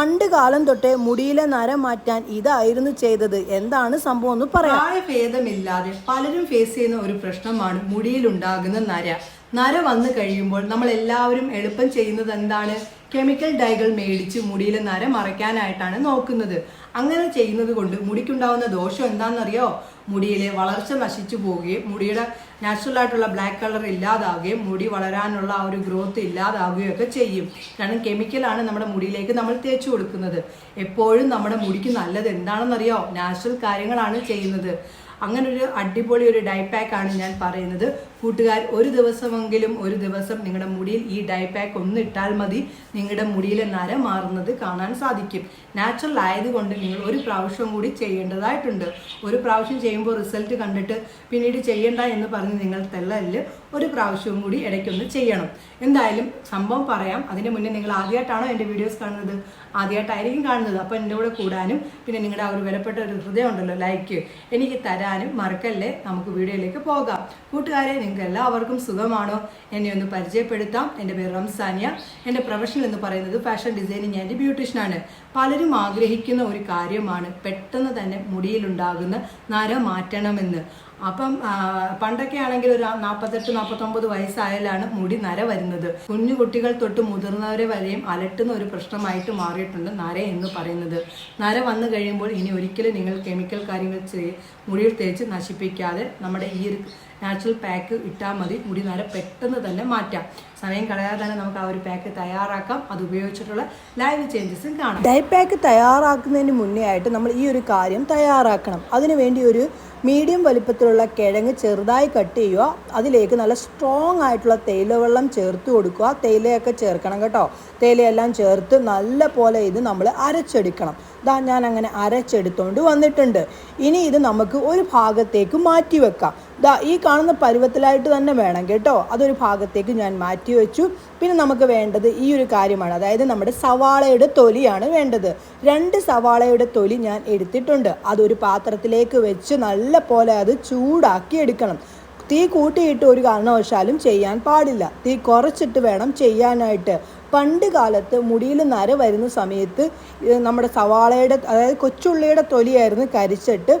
പണ്ട് കാലം തൊട്ടേ മുടിയിലെ നര മാറ്റാൻ ഇതായിരുന്നു ചെയ്തത്. എന്താണ് സംഭവം എന്ന് പറയാം. പ്രായഭേദമില്ലാതെ പലരും ഫേസ് ചെയ്യുന്ന ഒരു പ്രശ്നമാണ് മുടിയിലുണ്ടാകുന്ന നര. നര വന്നു കഴിയുമ്പോൾ നമ്മൾ എല്ലാവരും എളുപ്പം ചെയ്യുന്നത് എന്താണ്? കെമിക്കൽ ഡൈകൾ മേടിച്ച് മുടിയിലെ നര മറയ്ക്കാനായിട്ടാണ് നോക്കുന്നത്. അങ്ങനെ ചെയ്യുന്നത് കൊണ്ട് മുടിക്കുണ്ടാവുന്ന ദോഷം എന്താണെന്നറിയോ? മുടിയിലെ വളർച്ച നശിച്ചു പോവുകയും മുടിയുടെ നാച്ചുറൽ ആയിട്ടുള്ള ബ്ലാക്ക് കളർ ഇല്ലാതാവുകയും മുടി വളരാനുള്ള ആ ഒരു ഗ്രോത്ത് ഇല്ലാതാവുകയും ഒക്കെ ചെയ്യും. കാരണം കെമിക്കലാണ് നമ്മുടെ മുടിയിലേക്ക് നമ്മൾ തേച്ചു കൊടുക്കുന്നത്. എപ്പോഴും നമ്മുടെ മുടിക്ക് നല്ലത് എന്താണെന്നറിയോ? നാച്ചുറൽ കാര്യങ്ങളാണ് ചെയ്യുന്നത്. അങ്ങനെ ഒരു അടിപൊളി ഒരു ഡൈ പാക്കാണ് ഞാൻ പറയുന്നത്. കൂട്ടുകാർ ഒരു ദിവസമെങ്കിലും ഒരു ദിവസം നിങ്ങളുടെ മുടിയിൽ ഈ ഡൈ പാക്ക് ഒന്ന് ഇട്ടാൽ മതി. നിങ്ങളുടെ മുടിയിലെ നര മാറുന്നത് കാണാൻ സാധിക്കും. നാച്ചുറൽ ആയതുകൊണ്ട് നിങ്ങൾ ഒരു പ്രാവശ്യം കൂടി ചെയ്യേണ്ടതായിട്ടുണ്ട്. ഒരു പ്രാവശ്യം ചെയ്യുമ്പോൾ റിസൾട്ട് കണ്ടിട്ട് പിന്നീട് ചെയ്യണ്ട എന്ന് പറഞ്ഞ് നിങ്ങൾ തെല്ലല് ഒരു പ്രാവശ്യവും കൂടി ഇടയ്ക്കൊന്ന് ചെയ്യണം. എന്തായാലും സംഭവം പറയാം. അതിന് മുന്നേ നിങ്ങൾ ആദ്യമായിട്ടാണോ എന്റെ വീഡിയോസ് കാണുന്നത്? ആദ്യമായിട്ടായിരിക്കും കാണുന്നത്. അപ്പോൾ എന്റെ കൂടെ കൂടാനും പിന്നെ നിങ്ങളുടെ ആ ഒരു വിലപ്പെട്ട ഒരു ഹൃദയം ഉണ്ടല്ലോ ലൈക്ക് എനിക്ക് തരാനും മറക്കല്ലേ? നമുക്ക് വീഡിയോയിലേക്ക് പോകാം. കൂട്ടുകാരെ നിങ്ങൾക്ക് എല്ലാവർക്കും സുഖമാണോ? എന്നെ ഒന്ന് പരിചയപ്പെടുത്താം. എന്റെ പേര് റംസാനിയ. എന്റെ പ്രൊഫഷൻ എന്ന് പറയുന്നത് ഫാഷൻ ഡിസൈനിങ് ആൻഡ് ബ്യൂട്ടീഷ്യനാണ് പലരും ആഗ്രഹിക്കുന്ന ഒരു കാര്യമാണ് പെട്ടെന്ന് തന്നെ മുടിയിലുണ്ടാകുന്ന നര മാറ്റണമെന്ന്. അപ്പം പണ്ടൊക്കെ ആണെങ്കിൽ ഒരു നാൽപ്പത്തെട്ട് നാൽപ്പത്തൊമ്പത് വയസ്സായാലാണ് മുടി നര വരുന്നത്. കുഞ്ഞു കുട്ടികൾ തൊട്ട് മുതിർന്നവരെ വരെയും അലട്ടുന്ന ഒരു പ്രശ്നമായിട്ട് മാറിയിട്ടുണ്ട് നര എന്ന് പറയുന്നത്. നര വന്നു കഴിയുമ്പോൾ ഇനി ഒരിക്കലും നിങ്ങൾ കെമിക്കൽ കാര്യങ്ങൾ മുടിയിൽ തേച്ച് നശിപ്പിക്കാതെ നമ്മുടെ ഈ ഒരു നാച്ചുറൽ പാക്ക് ഇട്ടാൽ മതി. മുടി നര പെട്ടെന്ന് തന്നെ മാറ്റാം. സമയം കളയാതെ തന്നെ നമുക്ക് ആ ഒരു പാക്ക് തയ്യാറാക്കാം. അത് ഉപയോഗിച്ചിട്ടുള്ള ലൈവ് ചേഞ്ചസും കാണാം. ഡൈ പാക്ക് തയ്യാറാക്കുന്നതിന് മുന്നേ ആയിട്ട് നമ്മൾ ഈ ഒരു കാര്യം തയ്യാറാക്കണം. അതിനുവേണ്ടി ഒരു മീഡിയം വലിപ്പത്തിലുള്ള കിഴങ്ങ് ചെറുതായി കട്ട് ചെയ്യുക. അതിലേക്ക് നല്ല സ്ട്രോങ് ആയിട്ടുള്ള തേയിലവെള്ളം ചേർത്ത് കൊടുക്കുക. തേയിലയൊക്കെ ചേർക്കണം കേട്ടോ. തേയിലയെല്ലാം ചേർത്ത് നല്ല പോലെ ഇത് നമ്മൾ അരച്ചെടുക്കണം. ഇതാ ഞാൻ അങ്ങനെ അരച്ചെടുത്തോണ്ട് വന്നിട്ടുണ്ട്. ഇനി ഇത് നമുക്ക് ഒരു ഭാഗത്തേക്ക് മാറ്റി വെക്കാം. ദാ ഈ കാണുന്ന പരുവത്തിലായിട്ട് തന്നെ വേണം കേട്ടോ. അതൊരു ഭാഗത്തേക്ക് ഞാൻ മാറ്റി വെച്ചു. പിന്നെ നമുക്ക് വേണ്ടത് ഈ ഒരു കാര്യമാണ്. അതായത് നമ്മുടെ സവാളയുടെ തൊലിയാണ് വേണ്ടത്. രണ്ട് സവാളയുടെ തൊലി ഞാൻ എടുത്തിട്ടുണ്ട്. അതൊരു പാത്രത്തിലേക്ക് വെച്ച് നല്ല പോലെ അത് ചൂടാക്കി എടുക്കണം. തീ കൂട്ടിയിട്ട് ഒരു കാരണവശാലും ചെയ്യാൻ പാടില്ല. തീ കുറച്ചിട്ട് വേണം ചെയ്യാനായിട്ട്. പണ്ട് കാലത്ത് മുടിയിൽ നര വരുന്ന സമയത്ത് നമ്മുടെ സവാളയുടെ അതായത് കൊച്ചുള്ളിയുടെ തൊലിയായിരുന്നു കരിച്ചിട്ട്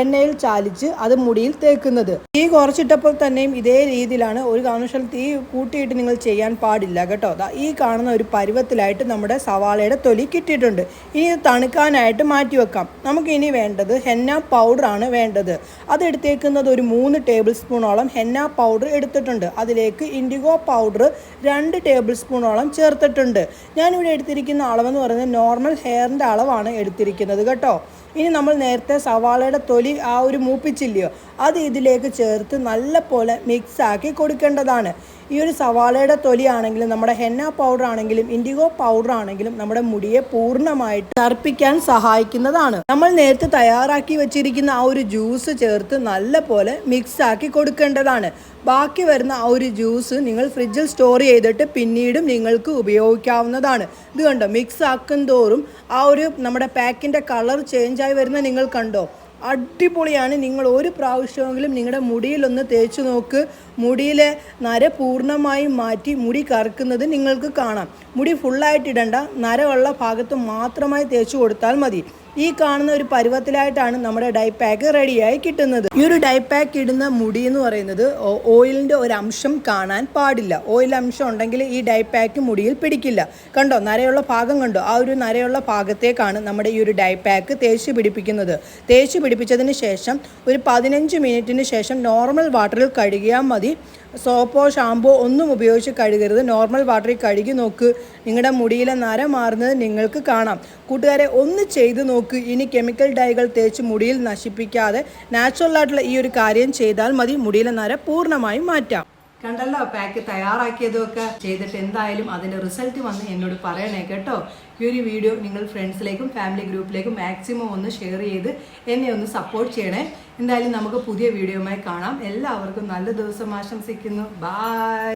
എണ്ണയിൽ ചാലിച്ച് അത് മുടിയിൽ തേക്കുന്നത്. തീ കുറച്ചിട്ടപ്പോൾ തന്നെയും ഇതേ രീതിയിലാണ് ഒരു കാരണവശാലും തീ കൂട്ടിയിട്ട് നിങ്ങൾ ചെയ്യാൻ പാടില്ല കേട്ടോ. ഈ കാണുന്ന ഒരു പരുവത്തിലായിട്ട് നമ്മുടെ സവാളയുടെ തൊലി കിട്ടിയിട്ടുണ്ട്. ഇനി ഇത് തണുക്കാനായിട്ട് മാറ്റി വെക്കാം. നമുക്ക് ഇനി വേണ്ടത് ഹെന്ന പൗഡർ ആണ് വേണ്ടത്. അത് എടുത്തേക്കുന്നത് ഒരു മൂന്ന് ടേബിൾ സ്പൂണോളം ഹെന്ന പൗഡർ എടുത്തിട്ടുണ്ട്. അതിലേക്ക് ഇൻഡിഗോ പൗഡർ രണ്ട് ടേബിൾ സ്പൂണോളം ചേർത്തിട്ടുണ്ട്. ഞാനിവിടെ എടുത്തിരിക്കുന്ന അളവെന്ന് പറയുന്നത് നോർമൽ ഹെയറിന്റെ അളവാണ് എടുത്തിരിക്കുന്നത് കേട്ടോ. ഇനി നമ്മൾ നേരത്തെ സവാളയുടെ തൊലി ആ ഒരു മൂപ്പിച്ചില്ലയോ? അത് ഇതിലേക്ക് ചേർത്ത് നല്ല പോലെ മിക്സ് ആക്കി കൊടുക്കേണ്ടതാണ്. ഈ ഒരു സവാളയുടെ തൊലിയാണെങ്കിലും നമ്മുടെ ഹെന്ന പൗഡർ ആണെങ്കിലും ഇൻഡിഗോ പൗഡർ ആണെങ്കിലും നമ്മുടെ മുടിയെ പൂർണമായിട്ട് തർപ്പിക്കാൻ സഹായിക്കുന്നതാണ്. നമ്മൾ നേരത്തെ തയ്യാറാക്കി വെച്ചിരിക്കുന്ന ആ ഒരു ജ്യൂസ് ചേർത്ത് നല്ല പോലെ മിക്സ് ആക്കി കൊടുക്കേണ്ടതാണ്. ബാക്കി വരുന്ന ആ ഒരു ജ്യൂസ് നിങ്ങൾ ഫ്രിഡ്ജിൽ സ്റ്റോർ ചെയ്തിട്ട് പിന്നീടും നിങ്ങൾക്ക് ഉപയോഗിക്കാവുന്നതാണ്. ഇത് കണ്ടോ? മിക്സ് ആക്കും തോറും ആ ഒരു നമ്മുടെ പാക്കിന്റെ കളർ ചേഞ്ച് ആയി വരുന്ന നിങ്ങൾ കണ്ടോ? അടിപൊളിയാണ്. നിങ്ങൾ ഒരു പ്രാവശ്യമെങ്കിലും നിങ്ങളുടെ മുടിയിലൊന്ന് തേച്ച് നോക്ക്. മുടിയിലെ നര പൂർണമായും മാറ്റി മുടി കറക്കുന്നത് നിങ്ങൾക്ക് കാണാം. മുടി ഫുള്ളായിട്ട് ഇടണ്ട. നരമുള്ള ഭാഗത്ത് മാത്രമായി തേച്ച് കൊടുത്താൽ മതി. ഈ കാണുന്ന ഒരു പരുവത്തിലായിട്ടാണ് നമ്മുടെ ഡൈ പാക്ക് റെഡിയായി കിട്ടുന്നത്. ഈ ഒരു ഡൈ പാക്ക് ഇടുന്ന മുടി എന്ന് പറയുന്നത് ഓയിലിന്റെ ഒരു അംശം കാണാൻ പാടില്ല. ഓയിൽ അംശം ഉണ്ടെങ്കിൽ ഈ ഡൈ പാക്ക് മുടിയിൽ പിടിക്കില്ല. കണ്ടോ? നരയുള്ള ഭാഗം കണ്ടോ? ആ ഒരു നരയുള്ള ഭാഗത്തേക്കാണ് നമ്മുടെ ഈ ഒരു ഡൈ പാക്ക് തേച്ച് പിടിപ്പിക്കുന്നത്. തേച്ച് പിടിപ്പിച്ചതിന് ശേഷം ഒരു പതിനഞ്ച് മിനിറ്റിന് ശേഷം നോർമൽ വാട്ടറിൽ കഴുകിയാൽ മതി. സോപ്പോ ഷാമ്പോ ഒന്നും ഉപയോഗിച്ച് കഴുകരുത്. നോർമൽ വാട്ടറിൽ കഴുകി നോക്ക്. നിങ്ങളുടെ മുടിയിലെ നര മാറുന്നത് നിങ്ങൾക്ക് കാണാം. കൂട്ടുകാരെ ഒന്ന് ചെയ്ത് നോക്ക്. ഇനി കെമിക്കൽ ഡൈകൾ തേച്ച് മുടിയിൽ നശിപ്പിക്കാതെ നാച്ചുറൽ ആയിട്ടുള്ള ഈ ഒരു കാര്യം ചെയ്താൽ മതി. മുടിയിലെ നര പൂർണമായും മാറ്റാം. കണ്ടല്ലോ പാക്ക് തയ്യാറാക്കിയതൊക്കെ ചെയ്തിട്ട് എന്തായാലും അതിന്റെ റിസൾട്ട് വന്ന് എന്നോട് പറയണേ കേട്ടോ. ഈ ഒരു വീഡിയോ നിങ്ങൾ ഫ്രണ്ട്സിലേക്കും ഫാമിലി ഗ്രൂപ്പിലേക്കും മാക്സിമം ഒന്ന് ഷെയർ ചെയ്ത് എന്നെ ഒന്ന് സപ്പോർട്ട് ചെയ്യണേ. എന്തായാലും നമുക്ക് പുതിയ വീഡിയോയുമായി കാണാം. എല്ലാവർക്കും നല്ല ദിവസം ആശംസിക്കുന്നു. ബൈ